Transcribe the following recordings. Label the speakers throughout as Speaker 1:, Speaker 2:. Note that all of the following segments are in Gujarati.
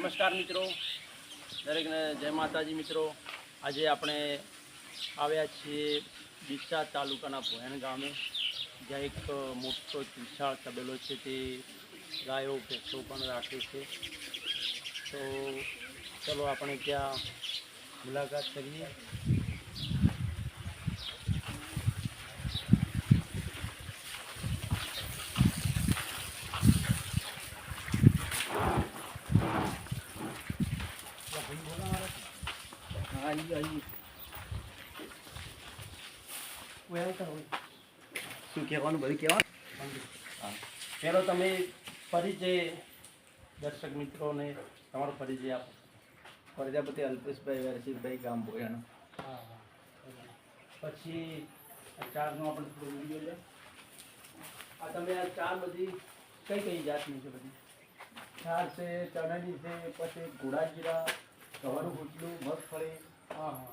Speaker 1: નમસ્કાર મિત્રો. દરેકને જય માતાજી મિત્રો. આજે આપણે આવ્યા છીએ ડીસા તાલુકાના ભોયણ ગામે. જ્યાં એક મોટો વિશાળ તબેલો છે તે ગાયો ભેંસો પણ રાખે છે. તો ચલો આપણે ત્યાં મુલાકાત કરીએ.
Speaker 2: શું કહેવાનું બધું કહેવાનું?
Speaker 1: પહેલો તમે પરિચય દર્શક મિત્રોને તમારો પરિચય આપો.
Speaker 2: પ્રજાપતિ અલ્પેશભાઈ વેરસિંહભાઈ ગામ ભોયાનો
Speaker 1: પછી આ ચારનો આપણે થોડો વીડિયો લે. આ તમે આ ચાર બધી કઈ કઈ જાતની છે બધી?
Speaker 2: ચાર છે ચણાની છે પછી ઘોડાજીરા ગવાનું ગુટલું મગફળી.
Speaker 1: હા હા.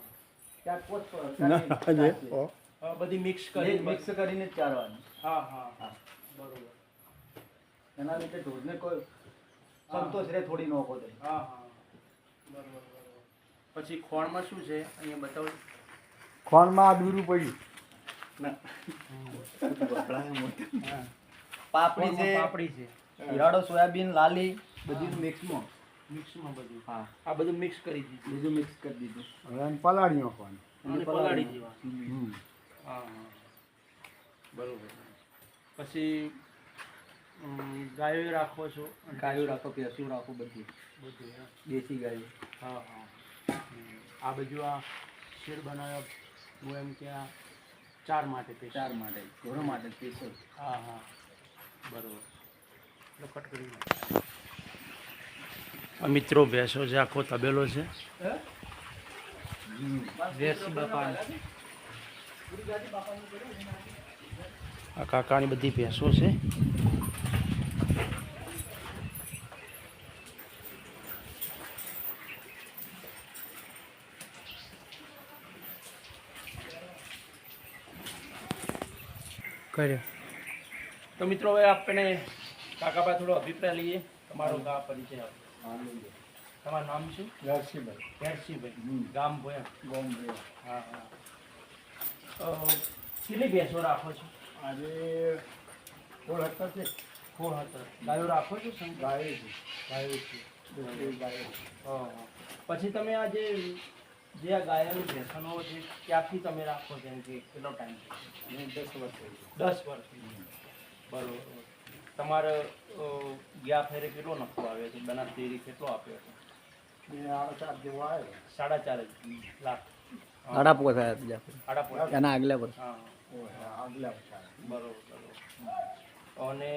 Speaker 2: ત્યાં કોચ
Speaker 1: આ બધી મિક્સ કરી
Speaker 2: મિક્સ કરીને જ ચારવાની.
Speaker 1: હા હા
Speaker 2: હા.
Speaker 1: બરોબર.
Speaker 2: એના લીધે ઢોરને કોઈ સંતોષ રહે થોડી નોખો દે
Speaker 1: હા હા. બરોબર પછી ખોણમાં શું છે? અહીંયા બતાવો.
Speaker 2: આ દૂરું પડ્યું. પાપડી છે.
Speaker 1: પાપડી છે.
Speaker 2: હિરાડો સોયાબીન લાલી બધું મિક્સમાં
Speaker 1: મિક્સમાં બધું.
Speaker 2: હા.
Speaker 1: આ બધું મિક્સ કરી દીધું.
Speaker 2: બીજું મિક્સ કરી દીધું.
Speaker 3: હવે પલાળી નાખવાનું.
Speaker 1: પલાળી દેવા
Speaker 3: હમ.
Speaker 1: હા હા. બરોબર. પછી ગાયો રાખો છો?
Speaker 2: ગાયો રાખો ભેંસું રાખો બધી.
Speaker 1: બધું?
Speaker 2: દેશી ગાયો.
Speaker 1: હા હા. આ બાજુ આ શેર બનાવ્યા હું એમ કે આ ચાર માટે.
Speaker 2: ચાર માટે ઢોરો માટે સ્પેશિયલ
Speaker 1: હા હા. બરોબર. એટલે કટ કરી આ મિત્રો ભેંસો છે આખો તબેલો છે.
Speaker 2: વેરસી બાપા
Speaker 1: આ કાકાની બધી ભેંસો છે.
Speaker 3: કર્યો.
Speaker 1: તો મિત્રો હવે આપણે કાકા પાસે થોડો અભિપ્રાય લઈએ. તમારો ગા પરિચય આપો. તમારું નામ શું?
Speaker 3: વેરસીભાઈ
Speaker 1: કેરસીભાઈ ગામ ભોયા?
Speaker 2: ગોમ
Speaker 1: હા હા. અ, કેટલી ભેંસો રાખો છો?
Speaker 3: આજે સોળ હત્તર છે.
Speaker 1: સોળ હતા ગાયો રાખો છો સંખ્યા?
Speaker 3: ગાય છે.
Speaker 1: ગાયો છે.
Speaker 3: ગાયો.
Speaker 1: પછી તમે આ જે જે આ ગાયનું ભેંસનો છે ક્યાંથી તમે રાખો છો? એમ કે કેટલો ટાઈમ
Speaker 3: છે? દસ વર્ષ
Speaker 1: દસ વર્ષ બરોબર. તમારે ગયા ફેરે કેટલો નફો આવ્યો છે? બનાસ ડેરી કેટલો આપ્યો છે? સાડા ચાર લાખ. હા.
Speaker 2: આડા પોસાયા બીજા એના આગલા વર્ષ
Speaker 3: આગલા વર્ષે
Speaker 1: બરોબર. અને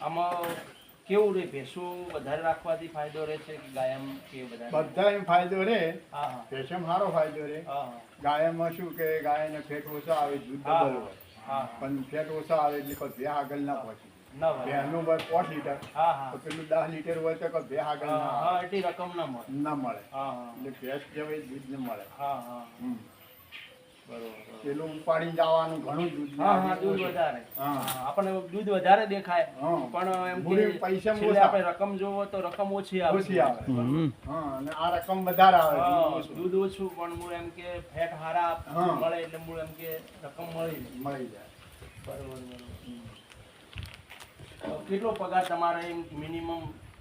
Speaker 1: આમાં કેવું રે ભેંસો વધારે રાખવાથી ફાયદો રહે છે કે ગાયમ કે બધા
Speaker 3: બધા એમ ફાયદો રે
Speaker 1: હા હા.
Speaker 3: સારો ફાયદો રે
Speaker 1: હા હા.
Speaker 3: ગાયમાં શું કે ગાયને ફેટ ઓછા આવે દૂધ
Speaker 1: હા,
Speaker 3: ડબલ હોય
Speaker 1: હા.
Speaker 3: પણ ફેટ ઓછા આવે એટલે કોઈ આગળ ના પહોંચી. બેનું હોય પાંચ લીટર.
Speaker 1: હા હા.
Speaker 3: તો પેલું દસ લીટર હોય તો બે આગળ
Speaker 1: એટલી રકમ ના મળે.
Speaker 3: ના મળે.
Speaker 1: હા હા.
Speaker 3: એટલે ભેંસ જેવાય દૂધ ન મળે.
Speaker 1: હા હા. બરોબર.
Speaker 3: પેલું ઉપાડીને જવાનું ઘણું દૂધ
Speaker 1: હા હા દૂધ વધારે. આપણને દૂધ વધારે દેખાય.
Speaker 3: હા.
Speaker 1: પણ એમ
Speaker 3: પૈસા
Speaker 1: આપણે રકમ જોવો તો રકમ ઓછી આવે.
Speaker 3: ઓછી આવે. હા અને આ રકમ વધારે આવે.
Speaker 1: હા,
Speaker 3: દૂધ ઓછું.
Speaker 1: પણ મૂળ એમ કે ફેટ હારા મળે એટલે મૂળ એમ કે રકમ મળી
Speaker 3: મળી જાય.
Speaker 1: બરોબર બરોબર. કેટલો પગાર તમારે એમ મિનિમમ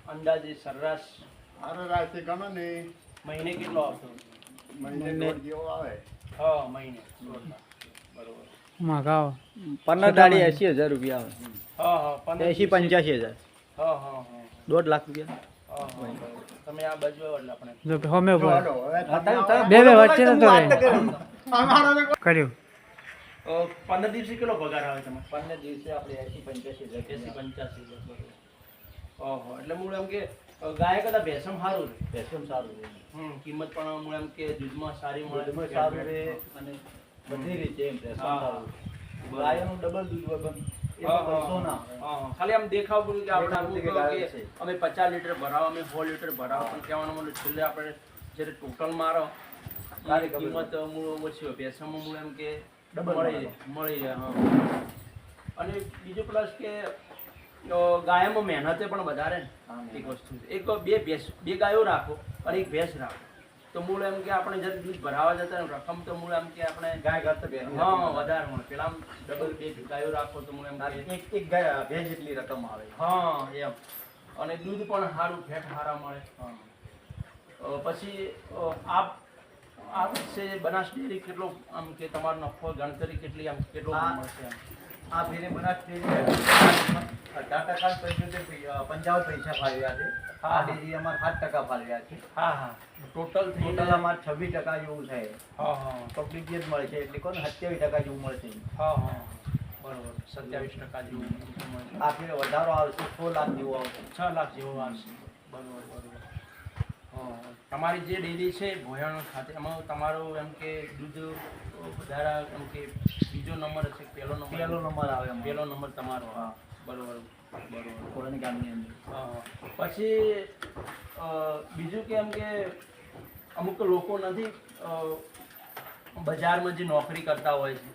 Speaker 1: અંદાજે સરેરાશ?
Speaker 3: આરો રાતે ગણો ને.
Speaker 1: મહિને કેટલો આવતો?
Speaker 3: મહિને દોઢ જેવો આવે.
Speaker 1: હા મહિને. દોઢ બરોબર.
Speaker 2: મગાવ. પંદર દાડી એસી હજાર રૂપિયા આવે.
Speaker 1: હા હા પંદર
Speaker 2: એસી પંચ્યાસી હજાર.
Speaker 1: હા હા હા.
Speaker 2: દોઢ લાખ રૂપિયા.
Speaker 1: તમે આ બાજુ આવો એટલે આપણે.
Speaker 3: જો હાલો, હવે તમે આવો.
Speaker 2: બે બે વચ્ચે નતો કર્યું.
Speaker 1: પંદર દિવસે કેટલો પગાર આવે તમારે?
Speaker 2: પંદર દિવસે આપણે એસી પંચ્યાસી હજાર
Speaker 1: એસી પંચ્યાસી હજાર બરોબર. ઓહો એટલે મૂળ એમ કે ગાય કરતા ભેંસમ સારું રહે
Speaker 2: ભેસમ સારું રહે
Speaker 1: હમ કિંમત પણ મૂળ એમ કે દૂધમાં સારી મળે.
Speaker 2: દૂધમાં સારું રહે અને બધી રીતે એમ સારું. ગાયનું ડબલ દૂધ હોય પણ.
Speaker 1: ખાલી આમ દેખાવ કે આપણે. અમે પચાસ લીટર ભરાવો અમે સો લીટર ભરાવો. પણ કહેવાનો છેલ્લે આપણે જ્યારે ટોટલ મારો
Speaker 2: તારી
Speaker 1: કિંમત મૂળ ઓછી હોય. ભેંસમાં મૂળ એમ કે મળી
Speaker 2: મળે.
Speaker 1: જાય અને બીજું પ્લસ કે ગાયમાં મહેનતે પણ વધારે ને એક વસ્તુ એક બે ભેંસ બે ગાયો રાખો અને એક ભેંસ રાખો. તો મૂળ એમ કે આપણે જ્યારે દૂધ ભરાવા જતા રકમ તો મૂળ એમ કે આપણે
Speaker 2: ગાય કરતા ભેંસ
Speaker 1: હા વધારે મળે પેલા ડબલ બે ગાયો રાખો તો મૂળ એમ
Speaker 2: એક એક ગાય ભેંસ જેટલી રકમ આવે.
Speaker 1: હા એમ. અને દૂધ પણ સારું ફેટ સારા મળે. પછી આપ આ વર્ષે બનાસ ડેરી કેટલો આમ કે તમારો નફો ગણતરી કેટલી આમ કેટલો. મળશે આમ
Speaker 2: આ ફેરે બનાસ ડેરી અઢાર ટકા પંચોતેર પંચાવન પૈસા ફાળવ્યા છે.
Speaker 1: હા.
Speaker 2: ડેરી અમારે સાત ટકા ફાળવ્યા છે.
Speaker 1: હા હા. ટોટલ
Speaker 2: ટોટલ અમારે છવ્વીસ ટકા જેવું છે.
Speaker 1: હા હા.
Speaker 2: પબ્લિક જ મળે છે. એટલે કોને સત્યાવીસ ટકા જેવું મળશે.
Speaker 1: હા હા. બરોબર. સત્યાવીસ ટકા જેવું.
Speaker 2: આ ફેરે વધારો આવશે છ લાખ જેવો આવશે.
Speaker 1: છ લાખ જેવો આવશે. બરોબર બરોબર. તમારી જે ડેરી છે ભોયાણ ખાતે એમાં તમારો એમ કે દૂધ વધારા એમ કે બીજો નંબર હશે પહેલો નંબર?
Speaker 2: પહેલો નંબર આવે.
Speaker 1: પહેલો નંબર તમારો
Speaker 2: હા.
Speaker 1: બરોબર બરોબર.
Speaker 2: કોળાની ગામની અંદર.
Speaker 1: હા. પછી બીજું કે એમ કે અમુક લોકો નથી બજારમાં જે નોકરી કરતા હોય છે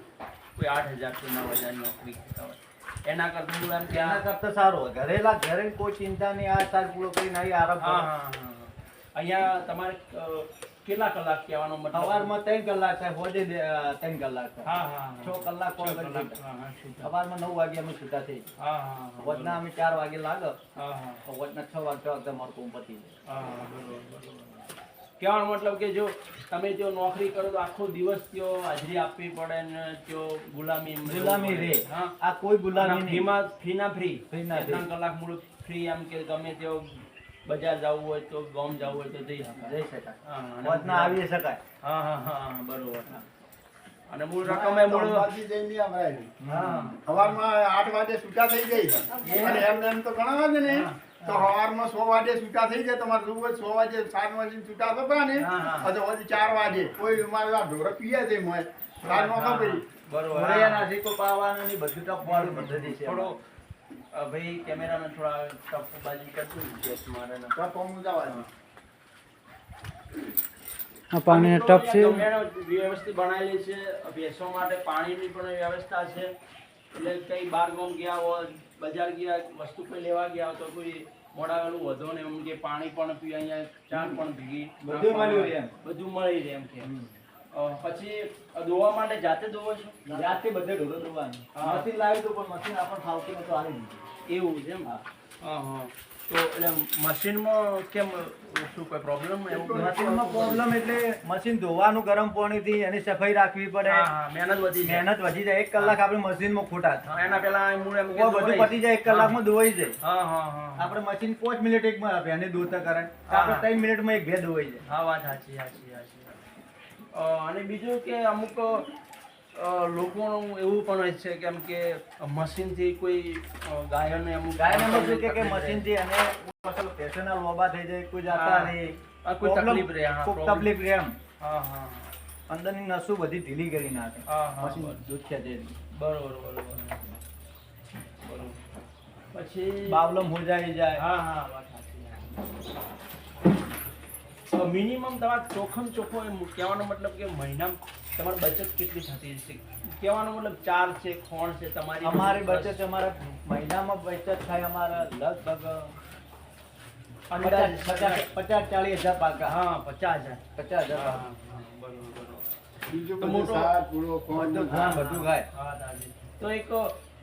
Speaker 1: કોઈ આઠ હજાર કે નવ હજાર નોકરી કરતા હોય. એના કરતાં એમ કે
Speaker 2: એના કરતા સારું હોય. ઘરેલા ઘરે કોઈ ચિંતા નહીં આ સાર પૂરો કરીને આવી આરામ
Speaker 1: હા હા હા. અહીંયા તમારે કેટલા કલાક કહેવાનો મતલબ?
Speaker 2: સવારમાં ત્રણ કલાક થાય હોજે ત્રણ કલાક થાય. છ કલાક કોણ કરી. સવારમાં નવ વાગે અમે છૂટા થઈ વચના અમે ચાર વાગે લાગે. વચના છ વાગે વાગતા અમારું કોમ પતી.
Speaker 1: કહેવાનો મતલબ કે જો તમે જો નોકરી કરો તો આખો દિવસ ત્યો હાજરી આપવી પડે ને ત્યો ગુલામી
Speaker 2: ગુલામી રે. આ કોઈ ગુલામી
Speaker 1: ફીમાં ફી ના ફ્રી.
Speaker 2: ફ્રી ના
Speaker 1: ત્રણ કલાક મૂળ ફ્રી એમ કે ગમે તેઓ બજાર જવું હોય તો ગામ જવું હોય તો જઈ શકાય.
Speaker 2: જઈ શકાય.
Speaker 1: હા,
Speaker 2: આવી શકાય.
Speaker 1: હા હા હા બરોબર. અને મૂળ રકમે મૂળ
Speaker 3: અંબાજી જઈને
Speaker 1: હા.
Speaker 3: સવારમાં આઠ વાગે છૂટા થઈ ગઈ અને એમ એમ તો ઘણા વાગે ને. તો સવારમાં સો વાગે છૂટા થઈ જાય. તમારે જોવું સો વાગે સાત વાગે છૂટા થતા ને.
Speaker 1: હા,
Speaker 3: હજી ચાર વાગે. કોઈ અમારે આ ઢોર પીએ છે મોય સાત નો ખબર
Speaker 1: બરોબર.
Speaker 2: ના પાવાનું નહીં બધું વાળું પદ્ધતિ છે.
Speaker 1: ભાઈ કેમેરામેન થોડા ટપ બાજી કરતું છે મારે ને.
Speaker 3: તો પમું જવાનું
Speaker 4: પાણીનો ટપ છે.
Speaker 1: વ્યવસ્થિત બનાવેલી છે. બેસવા માટે પાણીની પણ વ્યવસ્થા છે. એટલે કઈ બાર ગામ ગયા હોય બજાર ગયા વસ્તુ કોઈ લેવા ગયા હોય તો કોઈ મોડા વેલું વધો ને એમ કે પાણી પણ પી અહીંયા ચા પણ ભીગી
Speaker 2: બધું મળી રહે એમ.
Speaker 1: બધું મળી રહે એમ કે. પછી દોવા માટે જાતે દોવો છો?
Speaker 2: જાતે બધે ઢોરો દોવાનું. મશીન લાવ્યું હતું પણ મશીન આપણને ફાવતું નતું આવી દીધું
Speaker 1: એવું છે એમ? હા. હા તો એટલે મશીનમાં કેમ શું કોઈ પ્રોબ્લેમ
Speaker 2: મશીનમાં પ્રોબ્લેમ એટલે મશીન ધોવાનું ગરમ પાણીથી એની સફાઈ રાખવી પડે.
Speaker 1: મહેનત વધી
Speaker 2: મહેનત વધી જાય. એક કલાક આપણે મશીનમાં ખોટા
Speaker 1: એના
Speaker 2: પહેલા બધું પતી જાય એક કલાકમાં ધોવાઈ જાય.
Speaker 1: હા હા હા
Speaker 2: આપણે મશીન પાંચ મિનિટ એકમાં આપે એને દોતા કરે. આપણે ત્રણ મિનિટમાં એક ભે ધોવાઈ જાય.
Speaker 1: હા વાત સાચી સાચી સાચી. અને બીજું કે અમુક લોકોનું એવું પણ હોય છે કેમ કે મશીનથી કોઈ ગાયોને અમુક
Speaker 2: ગાયને શું કે. મશીનથી અને પેશનલ લોબા થઈ જાય કોઈ જાતા નહીં.
Speaker 1: કોઈ તકલીફ રહે, હા,
Speaker 2: તકલીફ રહે એમ.
Speaker 1: હા હા
Speaker 2: અંદરની નસું બધી ઢીલી કરી નાખે. મશીન. દૂધ ખેંચે
Speaker 1: બરોબર બરોબર. બરોબર. પછી
Speaker 2: બાવલમ હોજાઈ જાય
Speaker 1: હા હા વાત સાચી મિનિમમ તમારે ચોખમ ચોખ્ખો એમ કહેવાનો મતલબ કે મહિનામાં તમારી બચત કેટલી થતી હશે? કહેવાનો મતલબ ચાર છે ખોણ છે તમારી
Speaker 2: અમારી બચત અમારા મહિનામાં બચત થાય અમારા લગભગ
Speaker 1: અંદાજ
Speaker 2: પચાસ ચાલીસ હજાર પાકા.
Speaker 1: હા પચાસ હજાર.
Speaker 2: પચાસ હજાર.
Speaker 1: બરોબર
Speaker 3: બધું
Speaker 2: ખાય.
Speaker 1: તો એક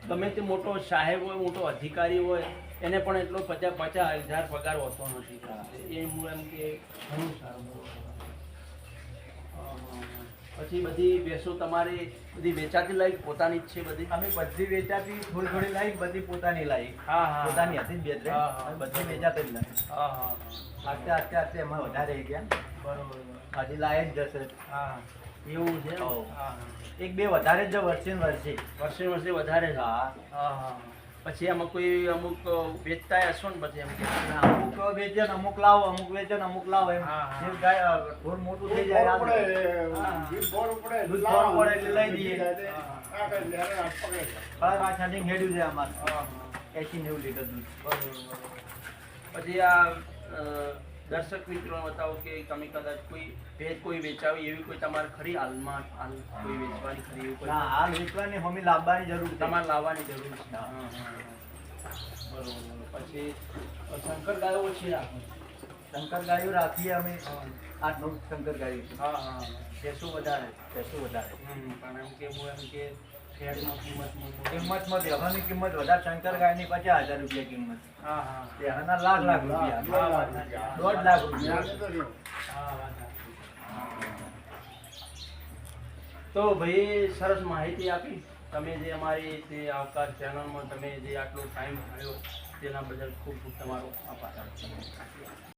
Speaker 1: ગમે તે મોટો સાહેબ હોય મોટો અધિકારી હોય એને પણ એટલો પચાસ પચાસ હજાર પગાર હોતો નથી. એ હું એમ કે ઘણું સારું. પછી બધી ભેંસો તમારી બધી વેચાતી લાયક? પોતાની જ છે બધી?
Speaker 2: અમે બધી વેચાતી થોડી થોડી લાયક બધી પોતાની લાયક.
Speaker 1: હા હા
Speaker 2: પોતાની હતી જ બે. ત્રણ. બધી વેચાતી જ લાવી
Speaker 1: હા હા
Speaker 2: આસ્તે આસ્તે આસ્તે એમાં વધારે ગયા
Speaker 1: બરોબર
Speaker 2: હજી લાયક જશે
Speaker 1: હા એવું છે. હા
Speaker 2: એક બે વધારે જ વર્ષે વર્ષે.
Speaker 1: વર્ષે વર્ષે વધારે
Speaker 2: હા
Speaker 1: હા હા. પછી એમાં કોઈ અમુક વેચતા હશો ને પછી એમ કે
Speaker 2: અમુક વેચે ને અમુક લાવો અમુક વેચે ને અમુક લાવો. એમ
Speaker 1: હા, હા.
Speaker 2: ગાય ઢોર મોટું થઈ જાય
Speaker 3: દૂધ
Speaker 2: આ
Speaker 3: પડે, દૂધ બોર પડે,
Speaker 2: દૂધ
Speaker 3: લાવો,
Speaker 2: પડે એટલે લઈ દઈએ.
Speaker 3: જાય
Speaker 2: પાછા પાછળથી હેડ્યું છે અમારે
Speaker 1: હા. હા
Speaker 2: એસી નેવું લીટર દૂધ.
Speaker 1: પછી આ દર્શક મિત્રોને બતાવો કે તમે કદાચ કોઈ ભેજ કોઈ વેચાવી એવી કોઈ તમારે ખરી હાલમાં હાલ કોઈ વેચવાની ખરી એવી કોઈ
Speaker 2: હાલ વેચવાની હમી લાવવાની જરૂર
Speaker 1: તમારે લાવવાની જરૂર છે. બરોબર પછી શંકર ગાયો છે
Speaker 2: શંકર ગાયો રાખીએ અમે. આઠ નવ શંકર ગાયો છે.
Speaker 1: હા હા. ભેંસો વધારે
Speaker 2: બેસો વધારે.
Speaker 1: પણ એમ કે હું એમ કે કિંમતમાં
Speaker 2: દેવાની કિંમત વધારે શંકર ગાયની પચાસ હજાર રૂપિયા કિંમત.
Speaker 1: હા હા.
Speaker 2: દેહાના લાખ લાખ રૂપિયા. દોઢ લાખ રૂપિયા.
Speaker 3: તો
Speaker 1: ભાઈ સરસ માહિતી આપી. તમે જે અમારી તે આવકાર ચેનલમાં તમે જે આટલો ટાઈમ આપ્યો તેના બદલ ખૂબ ખૂબ તમારો આભાર.